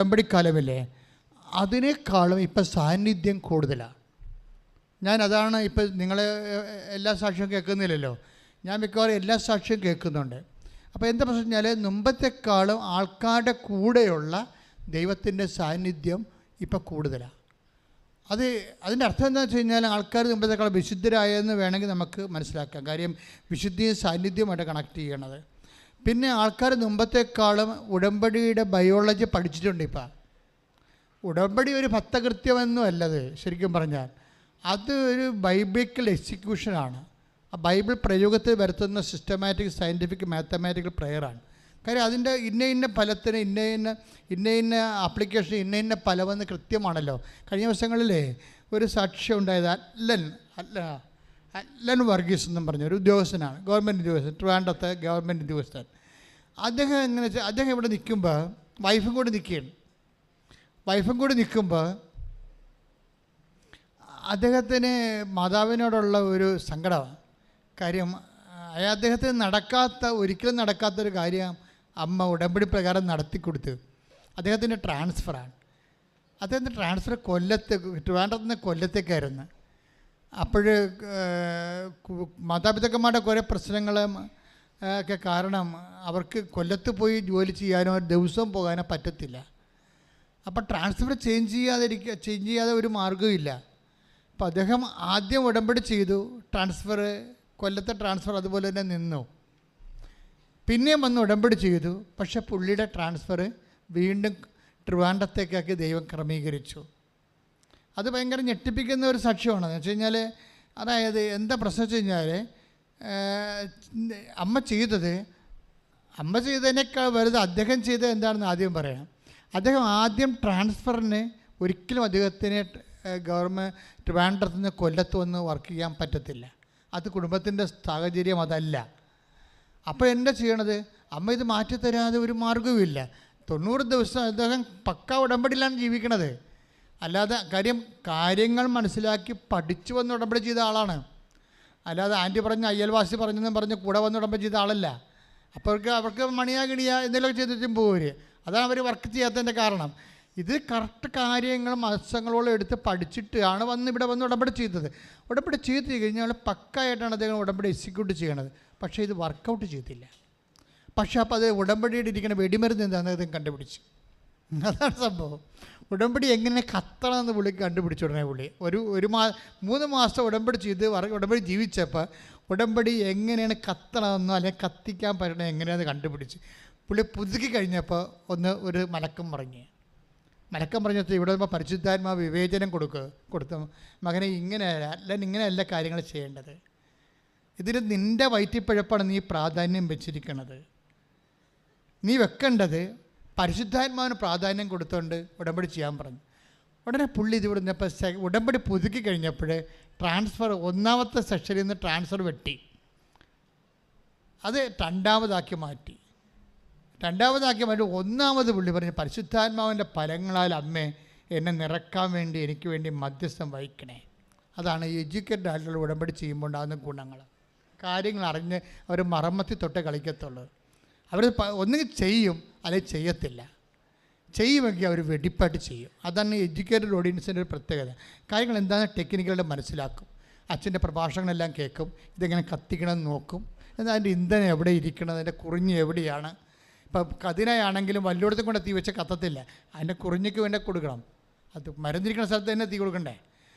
ഉടമ്പടിക്കാലമില്ലേ അതിനേക്കാളും ഇപ്പം സാന്നിധ്യം കൂടുതലാണ്. ഞാൻ അതാണ് ഇപ്പം നിങ്ങൾ എല്ലാ സാക്ഷ്യം കേൾക്കുന്നില്ലല്ലോ. ഞാൻ മിക്കവാറും എല്ലാ സാക്ഷ്യം കേൾക്കുന്നുണ്ട്. അപ്പോൾ എന്താ പ്രശ്നം വെച്ചാൽ മുമ്പത്തെക്കാളും ആൾക്കാരുടെ കൂടെയുള്ള ദൈവത്തിന്റെ സാന്നിധ്യം ഇപ്പം കൂടുതലാണ്. അത് അതിന്റെ അർത്ഥം എന്താണെന്ന് വെച്ച് കഴിഞ്ഞാൽ ആൾക്കാർ മുമ്പത്തേക്കാളും വിശുദ്ധരായെന്ന് വേണമെങ്കിൽ നമുക്ക് മനസ്സിലാക്കാം. കാര്യം വിശുദ്ധിയും സാന്നിധ്യമായിട്ട് കണക്ട് ചെയ്യണത്. പിന്നെ ആൾക്കാർ മുമ്പത്തേക്കാളും ഉടമ്പടിയുടെ ബയോളജി പഠിച്ചിട്ടുണ്ട് ഇപ്പം. ഉടമ്പടി ഒരു ഭക്തകൃത്യമെന്നും അല്ലത് ശരിക്കും പറഞ്ഞാൽ. അത് ഒരു ബൈബിക്കൽ എക്സിക്യൂഷനാണ് ആ ബൈബിൾ പ്രയോഗത്തിൽ വരുത്തുന്ന സിസ്റ്റമാറ്റിക് സയന്റിഫിക് മാത്തമാറ്റിക്കൽ പ്രെയറാണ് കാര്യം അതിന്റെ ഇന്ന ഇന്ന ഫലത്തിന് ഇന്ന ഇന്ന ഇന്ന ഇന്ന ആപ്ലിക്കേഷൻ ഇന്ന ഇന്ന ഫലമെന്ന് കൃത്യമാണല്ലോ. കഴിഞ്ഞ വർഷങ്ങളിലേ ഒരു സാക്ഷ്യം ഉണ്ടായത് അല്ലൻ അല്ല അല്ലൻ വർഗീസ് എന്നും പറഞ്ഞ ഒരു ഉദ്യോഗസ്ഥനാണ്. ഗവൺമെന്റ് ഉദ്യോഗസ്ഥൻ ട്രിവാൻഡത്തെ ഗവൺമെന്റ് ഉദ്യോഗസ്ഥൻ. അദ്ദേഹം എങ്ങനെ വെച്ചാൽ അദ്ദേഹം ഇവിടെ നിൽക്കുമ്പോൾ വൈഫും കൂടി നിൽക്കുകയാണ്. വൈഫും കൂടി നിൽക്കുമ്പോൾ അദ്ദേഹത്തിന് മാതാവിനോടുള്ള ഒരു സങ്കടമാണ്. കാര്യം അദ്ദേഹത്തിന് നടക്കാത്ത ഒരിക്കലും നടക്കാത്തൊരു കാര്യം അമ്മ ഉടമ്പടി പ്രകാരം നടത്തി നടത്തിക്കൊടുത്തു അദ്ദേഹത്തിന്റെ ട്രാൻസ്ഫറാണ് അദ്ദേഹത്തിന്റെ ട്രാൻസ്ഫർ കൊല്ലത്ത് ട്രിവാൻഡ്രത്തിന്റെ കൊല്ലത്തേക്കായിരുന്നു. അപ്പോൾ മാതാപിതാക്കന്മാരുടെ കുറേ പ്രശ്നങ്ങൾ ഒക്കെ കാരണം അവർക്ക് കൊല്ലത്ത് പോയി ജോലി ചെയ്യാനോ ദിവസവും പോകാനോ പറ്റത്തില്ല. അപ്പോൾ ട്രാൻസ്ഫർ ചേഞ്ച് ചെയ്യാതിരിക്കുക ചേഞ്ച് ചെയ്യാതെ ഒരു മാർഗമില്ല അപ്പോൾ അദ്ദേഹം ആദ്യം ഉടമ്പടി ചെയ്തു ട്രാൻസ്ഫർ കൊല്ലത്തെ ട്രാൻസ്ഫർ അതുപോലെ തന്നെ നിന്നു. പിന്നെയും വന്ന് ഉടമ്പടി ചെയ്തു പക്ഷേ പുള്ളിയുടെ ട്രാൻസ്ഫർ വീണ്ടും ട്രിവാൻഡത്തേക്കാക്കി ദൈവം ക്രമീകരിച്ചു. അത് ഭയങ്കര ഞെട്ടിപ്പിക്കുന്ന ഒരു സാക്ഷ്യമാണ്. എന്ന് വെച്ച് കഴിഞ്ഞാൽ അതായത് എന്താ പ്രശ്നം വെച്ച് കഴിഞ്ഞാൽ അമ്മ ചെയ്തത് അമ്മ ചെയ്തതിനേക്കാൾ വലുത് അദ്ദേഹം ചെയ്തത് എന്താണെന്ന് ആദ്യം പറയാം. അദ്ദേഹം ആദ്യം ട്രാൻസ്ഫറിന് ഒരിക്കലും അദ്ദേഹത്തിന് ഗവൺമെന്റ് ട്രിവാൻഡ്രത്ത് നിന്ന് കൊല്ലത്ത് വന്ന് വർക്ക് ചെയ്യാൻ പറ്റത്തില്ല. അത് കുടുംബത്തിന്റെ സാഹചര്യം അതല്ല. അപ്പോൾ എന്താ ചെയ്യണത്? അമ്മ ഇത് മാറ്റിത്തരാതെ ഒരു മാർഗവുമില്ല തൊണ്ണൂറ് ദിവസം അദ്ദേഹം പക്ക ഉടമ്പടിയിലാണ് ജീവിക്കണത്. അല്ലാതെ കാര്യം കാര്യങ്ങൾ മനസ്സിലാക്കി പഠിച്ചു വന്ന് ഉടമ്പടി ചെയ്ത ആളാണ്. അല്ലാതെ ആന്റി പറഞ്ഞ അയ്യൽവാസി പറഞ്ഞെന്നും പറഞ്ഞ് കൂടെ വന്ന് ഉടമ്പടി ചെയ്ത ആളല്ല. അപ്പോൾ അവർക്ക് മണിയാ കിണിയാ എന്തെങ്കിലുമൊക്കെ ചെയ്തിട്ടും പോകുവർ അതാണ് അവർ വർക്ക് ചെയ്യാത്തതിന്റെ കാരണം. ഇത് കറക്റ്റ് കാര്യങ്ങൾ മത്സ്യങ്ങളോളം എടുത്ത് പഠിച്ചിട്ടാണ് വന്ന് ഇവിടെ വന്ന് ഉടമ്പടി ചെയ്തത്. ഉടമ്പടി ചെയ്ത് കഴിഞ്ഞാൽ പക്കായിട്ടാണ് അദ്ദേഹം ഉടമ്പടി എക്സിക്യൂട്ട് ചെയ്യണത്. പക്ഷേ ഇത് വർക്കൗട്ട് ചെയ്തില്ല. പക്ഷേ അപ്പോൾ അത് ഉടമ്പടിയുടെ ഇരിക്കുന്ന വെടിമരുന്ന് എന്താണെന്ന് അദ്ദേഹം കണ്ടുപിടിച്ചു. അതാണ് സംഭവം. ഉടമ്പടി എങ്ങനെ കത്തണമെന്ന് പുള്ളി കണ്ടുപിടിച്ചു ഉടനെ പുള്ളി. ഒരു ഒരു മാ മൂന്ന് മാസം ഉടമ്പടി ചെയ്ത് ഉടമ്പടി ജീവിച്ചപ്പോൾ ഉടമ്പടി എങ്ങനെയാണ് കത്തണമെന്നോ അല്ലെങ്കിൽ കത്തിക്കാൻ പറ്റണോ എങ്ങനെയാണെന്ന് കണ്ടുപിടിച്ച് പുള്ളി പുതുക്കി കഴിഞ്ഞപ്പോൾ ഒന്ന് ഒരു മലക്കം പറഞ്ഞു മലക്കം പറഞ്ഞപ്പോൾ ഇവിടെ വരുമ്പോൾ പരിശുദ്ധാത്മാ വിവേചനം കൊടുക്കുക കൊടുത്തു. മകനെ ഇങ്ങനെയല്ല അല്ല ഇങ്ങനെയല്ല കാര്യങ്ങൾ ചെയ്യേണ്ടത്. ഇതിന് നിന്റെ വയറ്റിപ്പഴപ്പാണ് നീ പ്രാധാന്യം വെച്ചിരിക്കുന്നത് നീ വെക്കേണ്ടത് പരിശുദ്ധാത്മാവിന് പ്രാധാന്യം കൊടുത്തുകൊണ്ട് ഉടമ്പടി ചെയ്യാൻ പറഞ്ഞു. ഉടനെ പുള്ളി ഇത് വിടുന്നപ്പോൾ ഉടമ്പടി പുതുക്കി കഴിഞ്ഞപ്പോൾ ട്രാൻസ്ഫർ ഒന്നാമത്തെ സെക്ഷനിൽ നിന്ന് ട്രാൻസ്ഫർ വെട്ടി. അത് രണ്ടാമതാക്കി മാറ്റി. രണ്ടാമതാക്കി മാറ്റി ഒന്നാമത് പുള്ളി പറഞ്ഞു പരിശുദ്ധാത്മാവിന്റെ ഫലങ്ങളാൽ അമ്മേ എന്നെ നിറക്കാൻ വേണ്ടി എനിക്ക് വേണ്ടി മധ്യസ്ഥം വഹിക്കണേ. അതാണ് എഡ്യൂക്കേറ്റഡ് ആയിട്ടുള്ള ഉടമ്പടി ചെയ്യുമ്പോൾ ഉണ്ടാകുന്ന ഗുണങ്ങൾ. കാര്യങ്ങൾ അറിഞ്ഞ് അവർ മറമ്മത്തി തൊട്ടേ കളിക്കത്തുള്ളൂ. അവർ ഒന്നുകിൽ ചെയ്യും അല്ലെങ്കിൽ ചെയ്യത്തില്ല. ചെയ്യുമെങ്കിൽ അവർ വെടിപ്പായിട്ട് ചെയ്യും. അതാണ് എഡ്യൂക്കേറ്റഡ് ഓഡിയൻസിന്റെ ഒരു പ്രത്യേകത. കാര്യങ്ങൾ എന്താണെന്ന് ടെക്നിക്കലായിട്ട് മനസ്സിലാക്കും. അച്ഛന്റെ പ്രഭാഷണങ്ങളെല്ലാം കേൾക്കും. ഇതെങ്ങനെ കത്തിക്കണമെന്ന് നോക്കും. എന്നാൽ അതിന്റെ ഇന്ധനം എവിടെ ഇരിക്കണം? അതിന്റെ കുറിഞ്ഞ് എവിടെയാണ്? ഇപ്പം കതിനായാണെങ്കിലും വല്ലോടത്തും കൊണ്ട് തീ വെച്ച കത്തത്തില്ല. അതിന്റെ കുറിഞ്ഞിക്ക് വേണ്ടി കൊടുക്കണം. അത് മരുന്നിരിക്കുന്ന സ്ഥലത്ത് തന്നെ തീ കൊടുക്കണ്ടേ?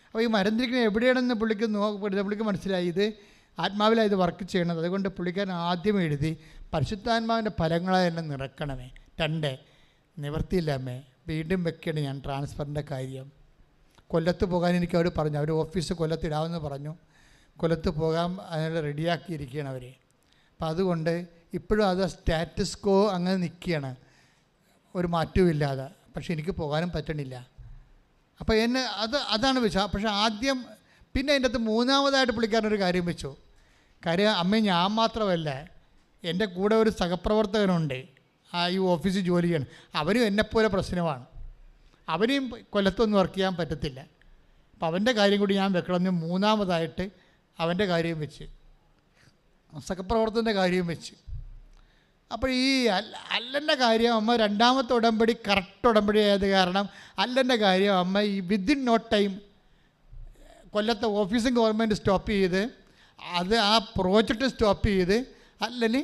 അപ്പോൾ ഈ മരുന്നിരിക്കുന്നത് എവിടെയാണെന്ന് പുള്ളിക്ക് നോ പുള്ളിക്ക് മനസ്സിലായി. ഇത് ആത്മാവിലാണ് ഇത് വർക്ക് ചെയ്യണത്. അതുകൊണ്ട് പുള്ളിക്കാരൻ ആദ്യം എഴുതി പരിശുദ്ധാത്മാവിന്റെ ഫലങ്ങളായി എന്നെ നിറക്കണമേ. രണ്ട് നിവർത്തിയില്ല അമ്മേ വീണ്ടും വെക്കണം ഞാൻ ട്രാൻസ്ഫറിന്റെ കാര്യം. കൊല്ലത്ത് പോകാൻ എനിക്ക് അവർ പറഞ്ഞു. അവർ ഓഫീസ് കൊല്ലത്തിടാമെന്ന് പറഞ്ഞു. കൊല്ലത്ത് പോകാൻ അതിനെ റെഡിയാക്കിയിരിക്കുകയാണ് അവർ അപ്പം അതുകൊണ്ട് ഇപ്പോഴും അത് സ്റ്റാറ്റസ് കോ അങ്ങനെ നിൽക്കുകയാണ്. ഒരു മാറ്റവും ഇല്ലാതെ. പക്ഷെ എനിക്ക് പോകാനും പറ്റണില്ല. അപ്പോൾ എന്നെ അത് അതാണ് വെച്ചു. പക്ഷെ ആദ്യം പിന്നെ അതിന്റെ അകത്ത് മൂന്നാമതായിട്ട് പുള്ളിക്കാരനൊരു കാര്യം വെച്ചു. കാര്യം അമ്മ ഞാൻ മാത്രമല്ല. എന്റെ കൂടെ ഒരു സഹപ്രവർത്തകനുണ്ട്. ആ ഈ ഓഫീസിൽ ജോലി ചെയ്യണം. അവനും എന്നെപ്പോലെ പ്രശ്നമാണ്. അവനെയും കൊല്ലത്തൊന്നും വർക്ക് ചെയ്യാൻ പറ്റത്തില്ല. അപ്പോൾ അവന്റെ കാര്യം കൂടി ഞാൻ വെക്കണമെന്ന് മൂന്നാമതായിട്ട് അവന്റെ കാര്യം വെച്ച്. സഹപ്രവർത്തകന്റെ കാര്യം വെച്ച്. അപ്പോൾ ഈ അല്ല അല്ലന്റെ കാര്യം അമ്മ രണ്ടാമത്തെ ഉടമ്പടി കറക്റ്റ് ഉടമ്പടി ആയത് കാരണം അല്ലന്റെ കാര്യം അമ്മ ഈ വിത്തിൻ നോ ടൈം കൊല്ലത്തെ ഓഫീസും ഗവൺമെന്റ് സ്റ്റോപ്പ് ചെയ്ത് അത് ആ പ്രോജക്റ്റ് സ്റ്റോപ്പ് ചെയ്ത് അല്ലെങ്കിൽ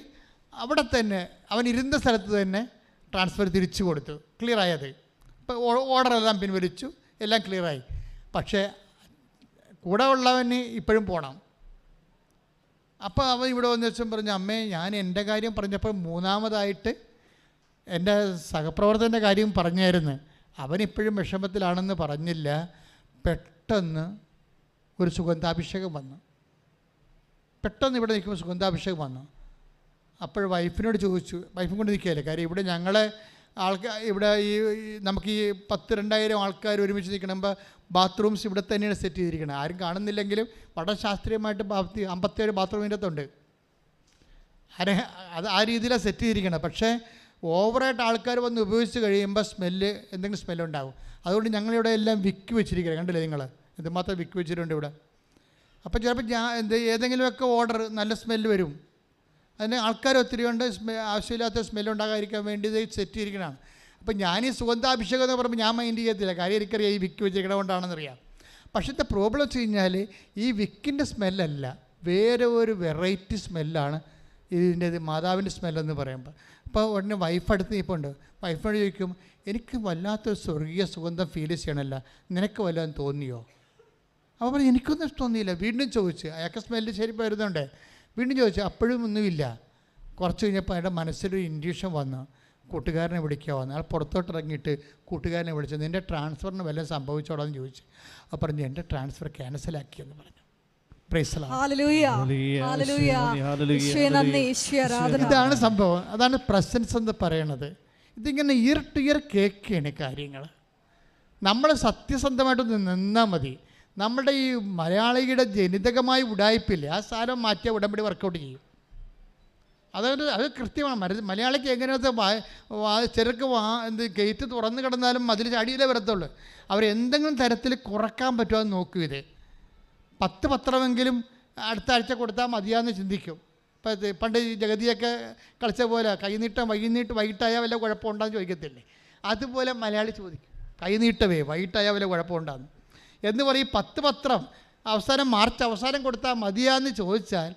അവിടെ തന്നെ അവൻ ഇരുന്ന സ്ഥലത്ത് തന്നെ ട്രാൻസ്ഫർ തിരിച്ചു കൊടുത്തു. ക്ലിയർ ആയത് ഇപ്പോൾ ഓർഡർ എല്ലാം പിൻവലിച്ചു എല്ലാം ക്ലിയറായി പക്ഷേ കൂടെ ഉള്ളവന് ഇപ്പോഴും പോകണം അപ്പോൾ അവൻ ഇവിടെ വന്ന ദിവസം പറഞ്ഞു അമ്മേ ഞാൻ എന്റെ കാര്യം പറഞ്ഞപ്പോൾ മൂന്നാമതായിട്ട് എന്റെ സഹപ്രവർത്തകന്റെ കാര്യം പറഞ്ഞായിരുന്നു. അവനിപ്പോഴും വിഷമത്തിലാണെന്ന് പറഞ്ഞില്ല. പെട്ടെന്ന് ഒരു സുഗന്ധാഭിഷേകം വന്നു. പെട്ടെന്ന് ഇവിടെ നിൽക്കുമ്പോൾ സുഗന്ധാഭിഷേകം വന്നു. അപ്പോൾ വൈഫിനോട് ചോദിച്ചു വൈഫും കൊണ്ട് നിൽക്കുകയല്ലേ? കാര്യം ഇവിടെ ഞങ്ങൾ ആൾക്കാർ ഇവിടെ ഈ നമുക്ക് ഈ പത്ത് രണ്ടായിരം ആൾക്കാർ ഒരുമിച്ച് നിൽക്കണമ്പോൾ ബാത്റൂംസ് ഇവിടെ തന്നെയാണ് സെറ്റ് ചെയ്തിരിക്കുന്നത്. ആരും കാണുന്നില്ലെങ്കിലും വളരെ ശാസ്ത്രീയമായിട്ട് ബാത്തി അമ്പത്തേഴ് ബാത്റൂമിന്റെ അകത്തുണ്ട്. അത് ആ രീതിയിലാണ് സെറ്റ് ചെയ്തിരിക്കണം പക്ഷേ ഓവറായിട്ട് ആൾക്കാർ വന്ന് ഉപയോഗിച്ച് കഴിയുമ്പോൾ സ്മെല്ല് എന്തെങ്കിലും സ്മെല്ല് സ്മെല്ലുണ്ടാവും അതുകൊണ്ട് ഞങ്ങളിവിടെ എല്ലാം വിക്ക് വെച്ചിരിക്കുന്നത് കണ്ടില്ലേ നിങ്ങൾ എന്തുമാത്രം വിക്ക് വെച്ചിട്ടുണ്ട് ഇവിടെ. അപ്പോൾ ചിലപ്പോൾ ഞാൻ എന്ത് ഏതെങ്കിലുമൊക്കെ ഓർഡർ നല്ല സ്മെല്ല് വരും. അതിന് ആൾക്കാർ ഒത്തിരി ഉണ്ട് ആവശ്യമില്ലാത്ത സ്മെല്ല് ഉണ്ടാകാതിരിക്കാൻ വേണ്ടി ഇത് സെറ്റ് ചെയ്തിരിക്കണതാണ്. അപ്പം ഞാൻ ഈ സുഗന്ധാഭിഷേകം എന്ന് പറയുമ്പോൾ ഞാൻ മൈൻഡ് ചെയ്യത്തില്ല. കാര്യം എനിക്കറിയാം ഈ വിക്ക് വെച്ചിരിക്കണ കൊണ്ടാണെന്നറിയാം. പക്ഷേ ഇത്തെ പ്രോബ്ലം വെച്ച് കഴിഞ്ഞാൽ ഈ വിക്കിന്റെ സ്മെല്ലല്ല വേറെ ഒരു വെറൈറ്റി സ്മെല്ലാണ് ഇതിന്റെ ഇത് മാതാവിന്റെ സ്മെല്ലെന്ന് പറയുമ്പോൾ അപ്പോൾ ഉടനെ വൈഫ് അടുത്ത് ഇപ്പോൾ ഉണ്ട്. വൈഫിനോട് ചോദിക്കും എനിക്ക് വല്ലാത്തൊരു സ്വർഗീയ സുഗന്ധം ഫീൽ ചെയ്യണമല്ല നിനക്ക് വല്ലതും തോന്നിയോ? അപ്പോൾ പറഞ്ഞു എനിക്കൊന്നും തോന്നിയില്ല. വീണ്ടും ചോദിച്ചു അയാൾക്ക് സ്മെല്ല് ശരി വരുന്നുണ്ട്. വീണ്ടും ചോദിച്ചു അപ്പോഴും ഒന്നുമില്ല. കുറച്ച് കഴിഞ്ഞപ്പോൾ അയാളുടെ മനസ്സിലൊരു ഇൻഡ്യൂഷൻ വന്നു. കൂട്ടുകാരനെ വിളിക്കുക വന്നു. അയാൾ പുറത്തോട്ട് ഇറങ്ങിയിട്ട് കൂട്ടുകാരനെ വിളിച്ചു. നിന്റെ ട്രാൻസ്ഫറിന് വല്ലതും സംഭവിച്ചോടാന്ന് ചോദിച്ചു. അപ്പോൾ പറഞ്ഞു എന്റെ ട്രാൻസ്ഫർ ക്യാൻസലാക്കിയെന്ന് പറഞ്ഞു. ഇതാണ് സംഭവം. അതാണ് പ്രസൻസ് എന്ന് പറയണത്. ഇതിങ്ങനെ ഇയർ ടു ഇയർ കേൾക്കുകയാണ് കാര്യങ്ങൾ നമ്മൾ സത്യസന്ധമായിട്ടൊന്ന് നിന്നാൽ മതി. നമ്മുടെ ഈ മലയാളിയുടെ ജനിതകമായ ഉടായ്പില്ല ആ സാധനം മാറ്റിയ ഉടമ്പടി വർക്കൗട്ട് ചെയ്യും. അതൊരു അത് കൃത്യമാണ്. മര മലയാളിക്ക് എങ്ങനെയാണ് വാ ചെറുക്ക് വാ എന്ത് ഗേറ്റ് തുറന്നു കിടന്നാലും മതിൽ ചടിയിലേ വരത്തുള്ളൂ. അവർ എന്തെങ്കിലും തരത്തിൽ കുറയ്ക്കാൻ പറ്റുമോ എന്ന് നോക്കും ഇത്. പത്ത് പത്രമെങ്കിലും അടുത്ത ആഴ്ച കൊടുത്താൽ മതിയാന്ന് ചിന്തിക്കും. ഇപ്പം പണ്ട് ജഗതിയൊക്കെ കളിച്ച പോലെ കൈനീട്ടം വൈകുന്നീട്ട് വൈകിട്ടായാൽ വല്ല കുഴപ്പമുണ്ടാന്ന് ചോദിക്കത്തില്ലേ. അതുപോലെ മലയാളി ചോദിക്കും. കൈനീട്ടവേ വൈകിട്ടായാൽ വല്ല കുഴപ്പമുണ്ടാന്ന്. എന്ന് പറയും പത്ത് പത്രം അവസാനം മാർച്ച് അവസാനം കൊടുത്താൽ മതിയാന്ന് ചോദിച്ചാൽ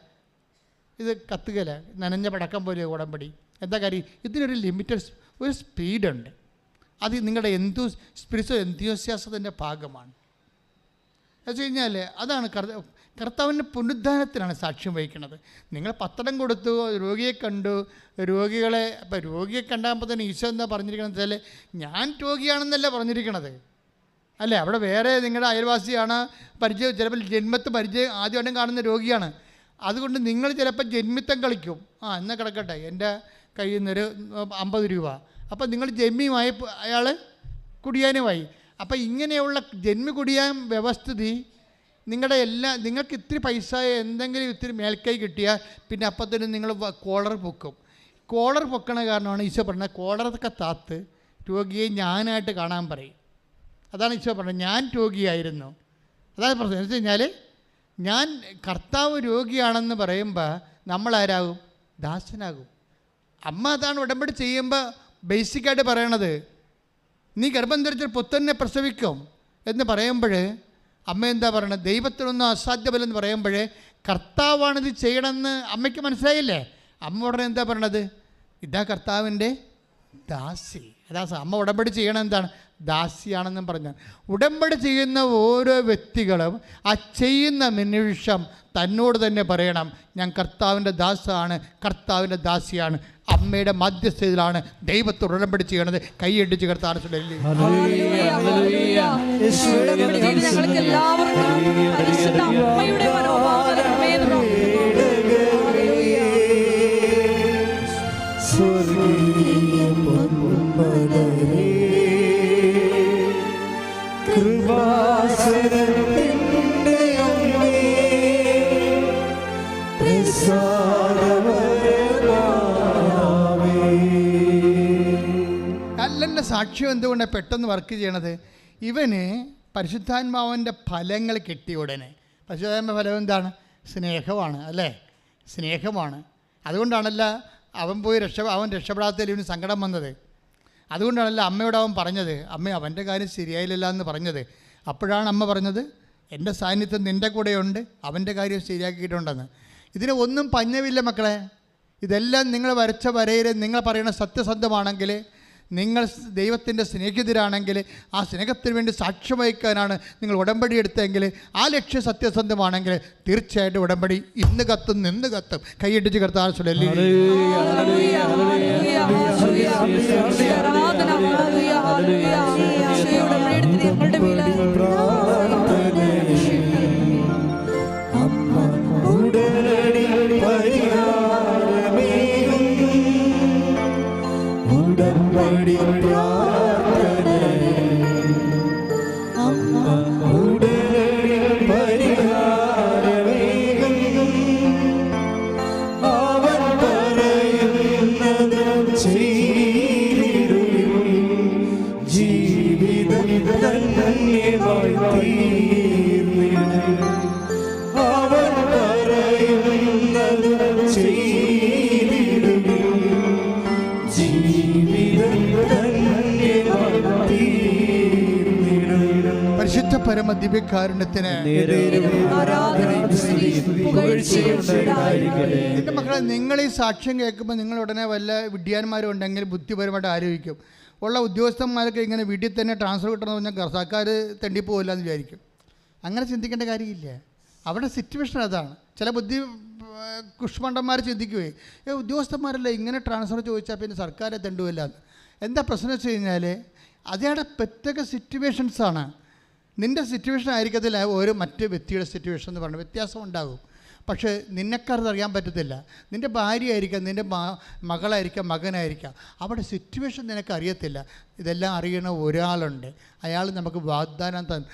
ഇത് കത്തുകയില്ല. നനഞ്ഞ പടക്കം പോലെ ഉടമ്പടി. എന്താ കാര്യം? ഇതിനൊരു ലിമിറ്റഡ് ഒരു സ്പീഡുണ്ട്. അത് നിങ്ങളുടെ എന്തു സ്പിരിച്വൽ എന്തുസ്യാസത്തിന്റെ ഭാഗമാണ്. എന്ന് കഴിഞ്ഞാൽ അതാണ് കർത്ത കർത്താവിന്റെ പുനരുദ്ധാനത്തിനാണ് സാക്ഷ്യം വഹിക്കുന്നത്. നിങ്ങൾ പത്രം കൊടുത്തു രോഗിയെ കണ്ടു രോഗികളെ അപ്പോൾ രോഗിയെ കണ്ടാകുമ്പോൾ തന്നെ ഈശോ എന്താ പറഞ്ഞിരിക്കണത് വെച്ചാൽ ഞാൻ രോഗിയാണെന്നല്ല പറഞ്ഞിരിക്കണത്. അല്ലേ? അവിടെ വേറെ നിങ്ങളുടെ അയൽവാസിയാണ് പരിചയം ചിലപ്പോൾ ജന്മത്ത് പരിചയം ആദ്യമായിട്ടും കാണുന്ന രോഗിയാണ്. അതുകൊണ്ട് നിങ്ങൾ ചിലപ്പോൾ ജന്മിത്തം കളിക്കും. ആ എന്നാൽ കിടക്കട്ടെ? എന്റെ കയ്യിൽ നിന്നൊരു അമ്പത് രൂപ. അപ്പോൾ നിങ്ങൾ ജന്മിയുമായി അയാൾ കുടിയാനുമായി. അപ്പോൾ ഇങ്ങനെയുള്ള ജന്മി കുടിയാൻ വ്യവസ്ഥിതി നിങ്ങളുടെ എല്ലാ നിങ്ങൾക്ക് ഇത്തിരി പൈസ എന്തെങ്കിലും ഇത്തിരി മേൽക്കൈ കിട്ടിയാൽ പിന്നെ അപ്പം തന്നെ നിങ്ങൾ കോളർ പൊക്കും. കോളർ പൊക്കണ കാരണമാണ് ഈശോ പറഞ്ഞത് കോളറൊക്കെ താത്ത് രോഗിയെ ഞാനായിട്ട് കാണാൻ പറയും. അതാണ് ഈശോ പറഞ്ഞത്. ഞാൻ രോഗിയായിരുന്നു. അതാണ് പ്രശ്നം. എന്ന് വെച്ച് കഴിഞ്ഞാൽ ഞാൻ കർത്താവ് രോഗിയാണെന്ന് പറയുമ്പോൾ നമ്മളാരാകും? ദാസനാകും. അമ്മ അതാണ് ഉടമ്പടി ചെയ്യുമ്പോൾ ബേസിക്കായിട്ട് പറയണത്. നീ ഗർഭം ധരിച്ച പുത്തനെ പ്രസവിക്കും എന്ന് പറയുമ്പോൾ അമ്മ എന്താ പറയണത്? ദൈവത്തിനൊന്നും അസാധ്യമല്ലെന്ന് പറയുമ്പോൾ കർത്താവാണിത് ചെയ്യണമെന്ന് അമ്മയ്ക്ക് മനസ്സിലായില്ലേ? അമ്മ ഉടനെ എന്താ പറയണത്? ഇതാ കർത്താവിന്റെ ദാസി. അതാ അമ്മ ഉടമ്പടി ചെയ്യണം എന്താണ്? ദാസിയാണെന്നും പറഞ്ഞു ഉടമ്പടി ചെയ്യുന്ന ഓരോ വ്യക്തികളും ആ ചെയ്യുന്ന നിമിഷം തന്നോട് തന്നെ പറയണം ഞാൻ കർത്താവിന്റെ ദാസാണ് കർത്താവിന്റെ ദാസിയാണ് അമ്മയുടെ മധ്യസ്ഥയിലാണ് ദൈവത്തോട് ഉടമ്പടി ചെയ്യണത് കൈയടിച്ച് കർത്താൻ ഞങ്ങൾക്ക് എല്ലാവർക്കും സാക്ഷ്യം എന്തുകൊണ്ടാണ് പെട്ടെന്ന് വർക്ക് ചെയ്യണത്? ഇവന് പരിശുദ്ധാത്മാവിന്റെ ഫലങ്ങൾ കിട്ടിയ ഉടനെ. പരിശുദ്ധാത്മ ഫലം എന്താണ്? സ്നേഹമാണ് അല്ലേ? സ്നേഹമാണ്. അതുകൊണ്ടാണല്ല അവൻ പോയി രക്ഷ അവൻ രക്ഷപ്പെടാത്തതിൽ ഇവന് സങ്കടം വന്നത്. അതുകൊണ്ടാണല്ലോ അമ്മയോട് അവൻ പറഞ്ഞത് അമ്മ അവന്റെ കാര്യം ശരിയായില്ല എന്ന് പറഞ്ഞത്. അപ്പോഴാണ് അമ്മ പറഞ്ഞത് എന്റെ സാന്നിധ്യം നിന്റെ കൂടെയുണ്ട് അവന്റെ കാര്യം ശരിയാക്കിയിട്ടുണ്ടെന്ന്. ഇതിന് ഒന്നും പഞ്ഞമില്ല മക്കളെ. ഇതെല്ലാം നിങ്ങൾ വരച്ച വരയിൽ നിങ്ങൾ പറയുന്ന സത്യസന്ധമാണെങ്കിൽ നിങ്ങൾ ദൈവത്തിന്റെ സ്നേഹിതരാണെങ്കിൽ ആ സ്നേഹത്തിന് വേണ്ടി സാക്ഷ്യം വഹിക്കാനാണ് നിങ്ങൾ ഉടമ്പടി എടുത്തെങ്കിൽ ആ ലക്ഷ്യം സത്യസന്ധമാണെങ്കിൽ തീർച്ചയായിട്ടും ഉടമ്പടി ഇന്ന് കത്തും നിന്ന് കത്തും. കൈയിട്ടിച്ച് കർത്താൻ സുലല്ലി ഹല്ലേലൂയ, ദിവ്യകാരുണ്യത്തിന് എന്റെ മക്കളെ നിങ്ങൾ ഈ സാക്ഷ്യം കേൾക്കുമ്പോൾ നിങ്ങൾ ഉടനെ വല്ല വിഡ്ഢിയാന്മാരും ഉണ്ടെങ്കിൽ ബുദ്ധിപരമായിട്ട് ആലോചിക്കും. ഉള്ള ഉദ്യോഗസ്ഥന്മാരൊക്കെ ഇങ്ങനെ വീട്ടിൽ തന്നെ ട്രാൻസ്ഫർ കിട്ടണമെന്ന് പറഞ്ഞാൽ സർക്കാർ തെണ്ടിപ്പോവില്ല എന്ന് വിചാരിക്കും. അങ്ങനെ ചിന്തിക്കേണ്ട കാര്യമില്ല. അവിടെ സിറ്റുവേഷൻ അതാണ്. ചില ബുദ്ധി കുഷ്മണ്ടന്മാർ ചിന്തിക്കുവേ ഏ ഉദ്യോഗസ്ഥന്മാരല്ല ഇങ്ങനെ ട്രാൻസ്ഫർ ചോദിച്ചാൽ പിന്നെ സർക്കാരെ തെണ്ടുവില്ല എന്ന്? എന്താ പ്രശ്നം വെച്ച് കഴിഞ്ഞാൽ അതേടെ പ്രത്യേക സിറ്റുവേഷൻസാണ് നിന്റെ സിറ്റുവേഷൻ ആയിരിക്കത്തില്ല. ഒരു മറ്റ് വ്യക്തിയുടെ സിറ്റുവേഷൻ എന്ന് പറഞ്ഞാൽ വ്യത്യാസം ഉണ്ടാകും. പക്ഷേ നിന്നെക്കാരത് അറിയാൻ പറ്റത്തില്ല. നിന്റെ ഭാര്യ ആയിരിക്കാം നിന്റെ മകളായിരിക്കാം മകനായിരിക്കാം. അവിടെ സിറ്റുവേഷൻ നിനക്ക് അറിയത്തില്ല. ഇതെല്ലാം അറിയണ ഒരാളുണ്ട്. അയാൾ നമുക്ക് വാഗ്ദാനം തന്നു.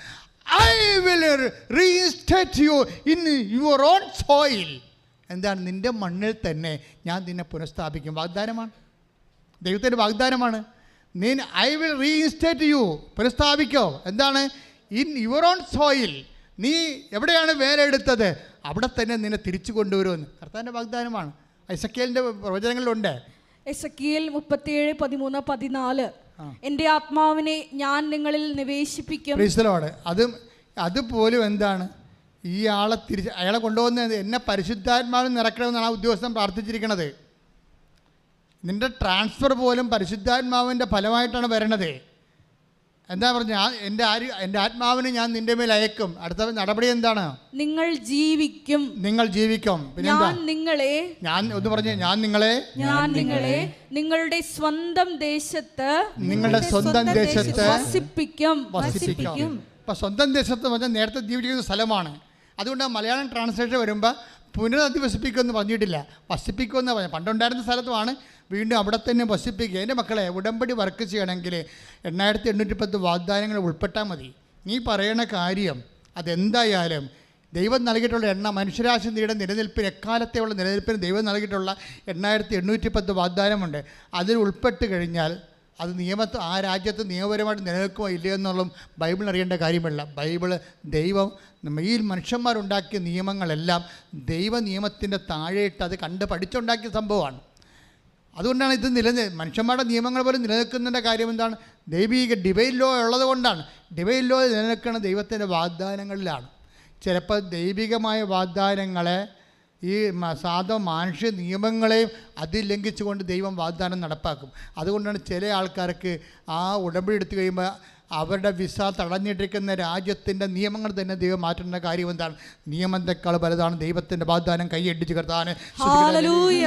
I will restate you in your own soil എന്താണ്? നിന്റെ മണ്ണിൽ തന്നെ ഞാൻ നിന്നെ പുനഃസ്ഥാപിക്കും. വാഗ്ദാനമാണ്. ദൈവത്തിന്റെ വാഗ്ദാനമാണ്. നീ ഐ വിൽ റീഇൻസ്റ്റേറ്റ് യു പുനഃസ്ഥാപിക്കോ. എന്താണ്? ഇൻ യുവർ ഓൺ സോയിൽ നീ എവിടെയാണ് വേലെടുത്തത്? അവിടെ തന്നെ നിന്നെ തിരിച്ചു കൊണ്ടുവരുമെന്ന്. കർത്താവിന്റെ വാഗ്ദാനമാണ്. ഐസക്കിയലിന്റെ പ്രവചനങ്ങളിലുണ്ട്. എസക്കിയേൽ മുപ്പത്തിയേഴ് പതിമൂന്ന് പതിനാല്. എന്റെ എന്റെ ആത്മാവിനെ ഞാൻ നിങ്ങളിൽ നിവേശിപ്പിക്കും. അതും അതുപോലും എന്താണ്? ഈ ആളെ തിരിച്ച് അയാളെ കൊണ്ടുപോകുന്നത് എന്നെ പരിശുദ്ധാത്മാവിൽ നിറക്കണമെന്നാണ് ആ ഉദ്യോഗസ്ഥൻ പ്രാർത്ഥിച്ചിരിക്കുന്നത് നിന്റെ ട്രാൻസ്ഫർ പോലും പരിശുദ്ധാത്മാവിന്റെ ഫലമായിട്ടാണ് വരണത്. എന്താ പറഞ്ഞ എന്റെ ആര് എന്റെ ആത്മാവിനെ ഞാൻ നിന്റെ മേൽ അയക്കും. അടുത്ത നടപടി എന്താണ്? നിങ്ങൾ ജീവിക്കും. നിങ്ങൾ ജീവിക്കും. പിന്നെ ഞാൻ നിങ്ങളെ ഞാൻ ഒന്ന് പറഞ്ഞു ഞാൻ നിങ്ങളെ ഞാൻ നിങ്ങളെ നിങ്ങളുടെ സ്വന്തം ദേശത്ത് നിങ്ങളുടെ സ്വന്തം ദേശത്ത് വസിപ്പിക്കും. വസിപ്പിക്കും. ഇപ്പൊ സ്വന്തം ദേശത്ത് പറഞ്ഞാൽ നേരത്തെ ജീവിക്കുന്ന സ്ഥലമാണ്. അതുകൊണ്ട് മലയാളം ട്രാൻസ്ലേഷൻ വരുമ്പോൾ പുനരധിവസിപ്പിക്കുമെന്ന് പറഞ്ഞിട്ടില്ല. വസിപ്പിക്കുമെന്ന് പറഞ്ഞു പണ്ടുണ്ടായിരുന്ന സ്ഥലത്തുമാണ് വീണ്ടും അവിടെ തന്നെ വസിപ്പിക്കുക. എന്റെ മക്കളെ ഉടമ്പടി വർക്ക് ചെയ്യണമെങ്കിൽ എണ്ണായിരത്തി എണ്ണൂറ്റി പത്ത് വാഗ്ദാനങ്ങൾ ഉൾപ്പെട്ടാൽ മതി. നീ പറയണ കാര്യം അതെന്തായാലും ദൈവം നൽകിയിട്ടുള്ള എണ്ണ മനുഷ്യരാശി നീടെ നിലനിൽപ്പിന് എക്കാലത്തെയുള്ള നിലനിൽപ്പിന് ദൈവം നൽകിയിട്ടുള്ള എണ്ണായിരത്തി എണ്ണൂറ്റി പത്ത് വാഗ്ദാനമുണ്ട്. അതിൽ ഉൾപ്പെട്ട് കഴിഞ്ഞാൽ അത് നിയമത്ത് ആ രാജ്യത്ത് നിയമപരമായിട്ട് നിലനിൽക്കുമോ ഇല്ലയോ എന്നുള്ള ബൈബിൾ അറിയേണ്ട കാര്യമല്ല. ബൈബിൾ ദൈവം ഈ മനുഷ്യന്മാരുണ്ടാക്കിയ നിയമങ്ങളെല്ലാം ദൈവ നിയമത്തിന്റെ താഴെയിട്ട് അത് കണ്ട് പഠിച്ചുണ്ടാക്കിയ സംഭവമാണ്. അതുകൊണ്ടാണ് ഇത് നിലനിൽ മനുഷ്യന്മാരുടെ നിയമങ്ങൾ പോലും നിലനിൽക്കുന്നതിന്റെ കാര്യം എന്താണ്? ദൈവീക ഡിവൈൻ ലോ ഉള്ളത് കൊണ്ടാണ്. ഡിവൈൻ ലോ നിലനിൽക്കുന്ന ദൈവത്തിന്റെ വാഗ്ദാനങ്ങളിലാണ്. ചിലപ്പോൾ ദൈവികമായ വാഗ്ദാനങ്ങളെ ഈ സാധ സാധാ മാനുഷ്യ നിയമങ്ങളെയും അതിൽ ലംഘിച്ചുകൊണ്ട് ദൈവം വാഗ്ദാനം നടപ്പാക്കും. അതുകൊണ്ടാണ് ചില ആൾക്കാർക്ക് ആ ഉടമ്പടി എടുത്തു കഴിയുമ്പോൾ അവരുടെ വിസ തടഞ്ഞിട്ടിരിക്കുന്ന രാജ്യത്തിന്റെ നിയമങ്ങൾ തന്നെ ദൈവം മാറ്റുന്ന കാര്യം എന്താണ്? നിയമത്തെക്കാൾ വലുതാണ്? ദൈവത്തിന്റെ വാഗ്ദാനം കൈയടിച്ച് കർത്താൻ ഹാലലൂയ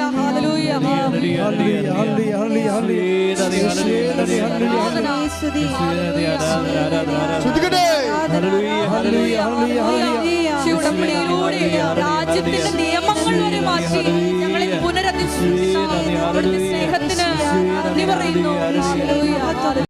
ഉടമ്പടിയിലൂടെ രാജ്യത്തിന്റെ നിയമങ്ങൾ വരെ മാറ്റി ഞങ്ങളെ പുനരധിഷ്ഠിക്കുന്ന സ്നേഹത്തിന് നന്ദി പറയുന്നു.